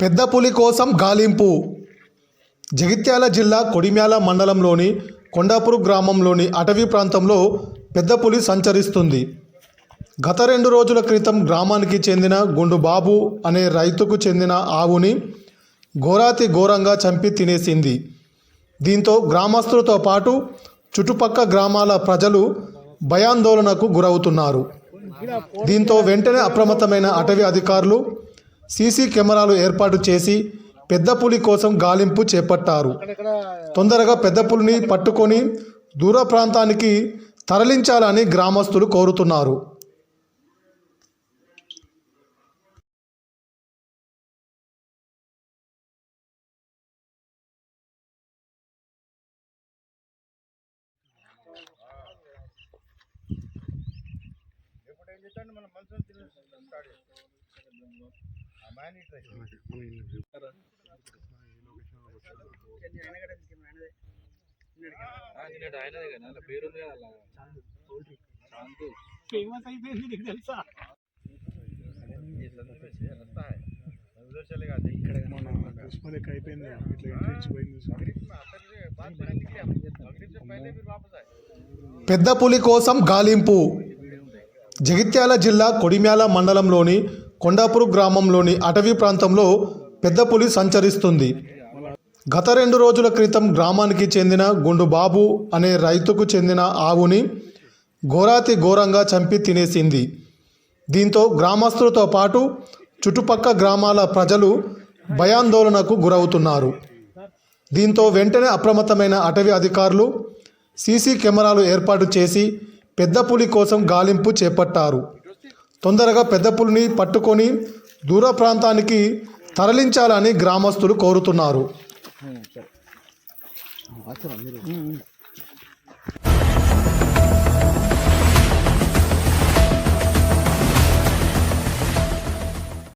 పెద్ద పులి కోసం గాలింపు. జగిత్యాల జిల్లా కొడిమ్యాల మండలంలోని కొండాపూర్ గ్రామంలోని అటవీ ప్రాంతంలో పెద్ద పులి సంచరిస్తుంది. గత రెండు రోజుల క్రితం గ్రామానికి చెందిన గుండు బాబు అనే రైతుకు చెందిన ఆవుని ఘోరాతి ఘోరంగా చంపి తినేసింది. దీంతో గ్రామస్తులతో పాటు చుట్టుపక్క గ్రామాల ప్రజలు భయాందోళనకు గురవుతున్నారు. దీంతో వెంటనే అప్రమత్తమైన అటవీ అధికారులు సీసీ కెమెరాలు ఏర్పాటు చేసి పెద్ద పులి కోసం గాలింపు చేపట్టారు. తొందరగా పెద్ద పులిని పట్టుకొని దూర ప్రాంతానికి తరలించాలని గ్రామస్తులు కోరుతున్నారు. ఇప్పుడు ఫేమస్ పెద్ద పులి కోసం గాలింపు. జగిత్యాల జిల్లా కొడిమ్యాల మండలంలోని కొండాపూర్ గ్రామంలోని అటవీ ప్రాంతంలో పెద్ద పులి సంచరిస్తుంది. గత రెండు రోజుల క్రితం గ్రామానికి చెందిన గుండు బాబు అనే రైతుకు చెందిన ఆవుని ఘోరాతి ఘోరంగా చంపి తినేసింది. దీంతో గ్రామస్తులతో పాటు చుట్టుపక్క గ్రామాల ప్రజలు భయాందోళనకు గురవుతున్నారు. దీంతో వెంటనే అప్రమత్తమైన అటవీ అధికారులు సీసీ కెమెరాలు ఏర్పాటు చేసి పెద్ద పులి కోసం గాలింపు చేపట్టారు. తొందరగా పెద్ద పులిని పట్టుకొని దూర ప్రాంతానికి తరలించాలని గ్రామస్తులు కోరుతున్నారు.